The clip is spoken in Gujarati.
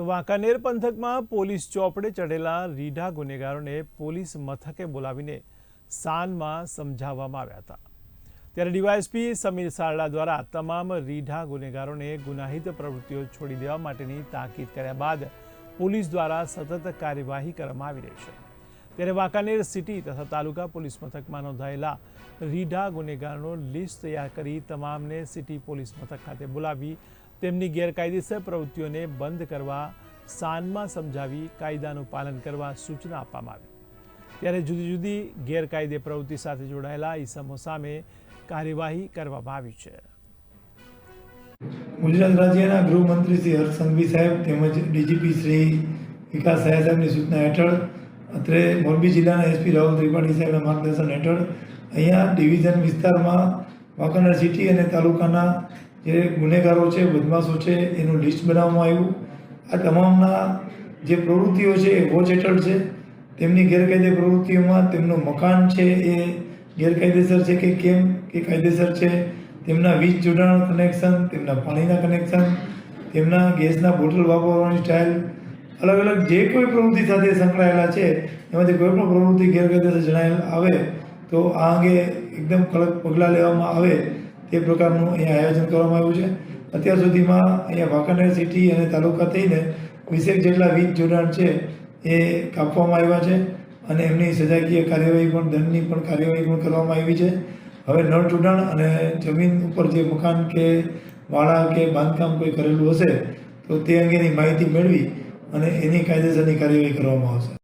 તો વાંકાનેર પંથકમાં પોલીસ ચોપડે ચઢેલા રીઢા ગુનેગારોને પોલીસ મથકે બોલાવીને સાનમાં સમજાવવામાં આવ્યા હતા. ત્યારે ડીવાયએસપી સમીર સારડા દ્વારા તમામ રીઢા ગુનેગારોને ગુનાહિત પ્રવૃત્તિઓ છોડી દેવા માટેની તાકીદ કર્યા બાદ પોલીસ દ્વારા સતત કાર્યવાહી કરવામાં આવી રહી છે. ત્યારે વાંકાનેર સિટી તથા તાલુકા પોલીસ મથકમાં નોંધાયેલા રીઢા ગુનેગારોનો લિસ્ટ તૈયાર કરી તમામને સિટી પોલીસ મથક ખાતે બોલાવી તેમની ગેરકાયદેસર પ્રવૃત્તિઓને બંધ કરવા, સાનમાં સમજાવી કાયદાનું પાલન કરવા સૂચના આપવામાં આવી. ત્યારે જુદી જુદી ગેરકાયદે પ્રવૃત્તિ સાથે જોડાયેલા ઈસમો સામે કાર્યવાહી કરવામાં આવી છે. ગુજરાત રાજ્યના ગૃહમંત્રી શ્રી હર્ષ સંઘવી સાહેબ તેમજ ડીજીપી શ્રી વિકાસ સાહેબ સાહેબની સૂચના હેઠળ અત્રે મોરબી જિલ્લાના એસપી રાહુલ ત્રિપાઠી સાહેબના માર્ગદર્શન હેઠળ અહીંયા ડિવિઝન વિસ્તારમાં વાંકાનેર સિટી અને તાલુકાના જે ગુનેગારો છે, બદમાશો છે, એનું લિસ્ટ બનાવવામાં આવ્યું. આ તમામના જે પ્રવૃત્તિઓ છે, એ વોચ હેઠળ છે. તેમની ગેરકાયદે પ્રવૃત્તિઓમાં તેમનું મકાન છે, એ ગેરકાયદેસર છે કે કેમ? કે કાયદેસર છે? તેમના વીજ જોડાણ કનેક્શન, તેમના પાણીના કનેક્શન, તેમના ગેસના બોટલ વાપરવાની સ્ટાઇલ. અલગ અલગ જે કોઈ પ્રવૃત્તિ સાથે સંકળાયેલા છે, એમાંથી કોઈ પણ પ્રવૃત્તિ ગેરકાયદેસર જણાયેલ આવે તો આ અંગે એકદમ કડક પગલાં લેવામાં આવે. તે પ્રકારનું અહીંયા આયોજન કરવામાં આવ્યું છે. અત્યાર સુધીમાં અહીંયા વાંકાનેર સિટી અને તાલુકા થઈને વીસેક જેટલા વીજ જોડાણ છે એ કાપવામાં આવ્યા છે અને એમની સજાકીય કાર્યવાહી પણ, દંડની પણ કાર્યવાહી પણ કરવામાં આવી છે. હવે નળ જોડાણ અને જમીન ઉપર જે મકાન કે વાળા કે બાંધકામ કોઈ કરેલું હશે તો તે અંગેની માહિતી મેળવી અને એની કાયદેસરની કાર્યવાહી કરવામાં આવશે.